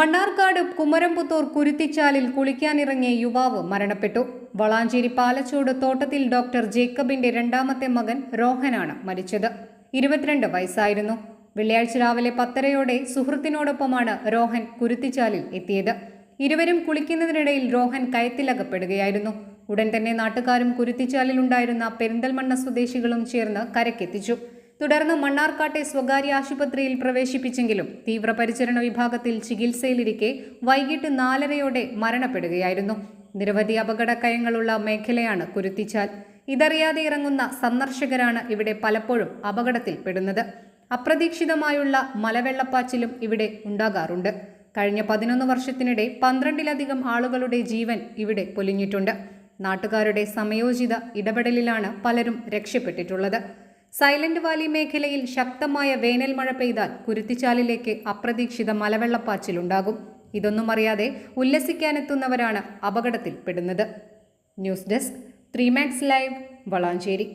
മണ്ണാർക്കാട് കുമരംപുത്തൂർ കുരുത്തിച്ചാലിൽ കുളിക്കാനിറങ്ങിയ യുവാവ് മരണപ്പെട്ടു. വളാഞ്ചേരി പാലച്ചോട് തോട്ടത്തിൽ ഡോക്ടർ ജേക്കബിന്റെ രണ്ടാമത്തെ മകൻ രോഹനാണ് മരിച്ചത്. ഇരുപത്തിരണ്ട് വയസ്സായിരുന്നു. വെള്ളിയാഴ്ച രാവിലെ പത്തരയോടെ സുഹൃത്തിനോടൊപ്പമാണ് രോഹൻ കുരുത്തിച്ചാലിൽ എത്തിയത്. ഇരുവരും കുളിക്കുന്നതിനിടയിൽ രോഹൻ കയത്തിലകപ്പെടുകയായിരുന്നു. ഉടൻ തന്നെ നാട്ടുകാരും കുരുത്തിച്ചാലിലുണ്ടായിരുന്ന പെരിന്തൽമണ്ണ സ്വദേശികളും ചേർന്ന് കരക്കെത്തിച്ചു തുടർന്ന് മണ്ണാർക്കാട്ടെ സ്വകാര്യ ആശുപത്രിയിൽ പ്രവേശിപ്പിച്ചെങ്കിലും തീവ്രപരിചരണ വിഭാഗത്തിൽ ചികിത്സയിലിരിക്കെ വൈകിട്ട് നാലരയോടെ മരണപ്പെടുകയായിരുന്നു. നിരവധി അപകടക്കയങ്ങളുള്ള മേഖലയാണ് കുരുത്തിച്ചാൽ. ഇതറിയാതെ ഇറങ്ങുന്ന സന്ദർശകരാണ് ഇവിടെ പലപ്പോഴും അപകടത്തിൽപ്പെടുന്നത്. അപ്രതീക്ഷിതമായുള്ള മലവെള്ളപ്പാച്ചിലും ഇവിടെ ഉണ്ടാകാറുണ്ട്. കഴിഞ്ഞ പതിനൊന്ന് വർഷത്തിനിടെ പന്ത്രണ്ടിലധികം ആളുകളുടെ ജീവൻ ഇവിടെ പൊലിഞ്ഞിട്ടുണ്ട്. നാട്ടുകാരുടെ സമയോചിത ഇടപെടലിലാണ് പലരും രക്ഷപ്പെട്ടിട്ടുള്ളത്. സൈലന്റ് വാലി മേഖലയിൽ ശക്തമായ വേനൽ മഴ പെയ്താൽ കുരുത്തിച്ചാലിലേക്ക് അപ്രതീക്ഷിത മലവെള്ളപ്പാച്ചിലുണ്ടാകും. ഇതൊന്നും അറിയാതെ ഉല്ലസിക്കാനെത്തുന്നവരാണ് അപകടത്തിൽപ്പെടുന്നത്. News desk three max live Valanchery.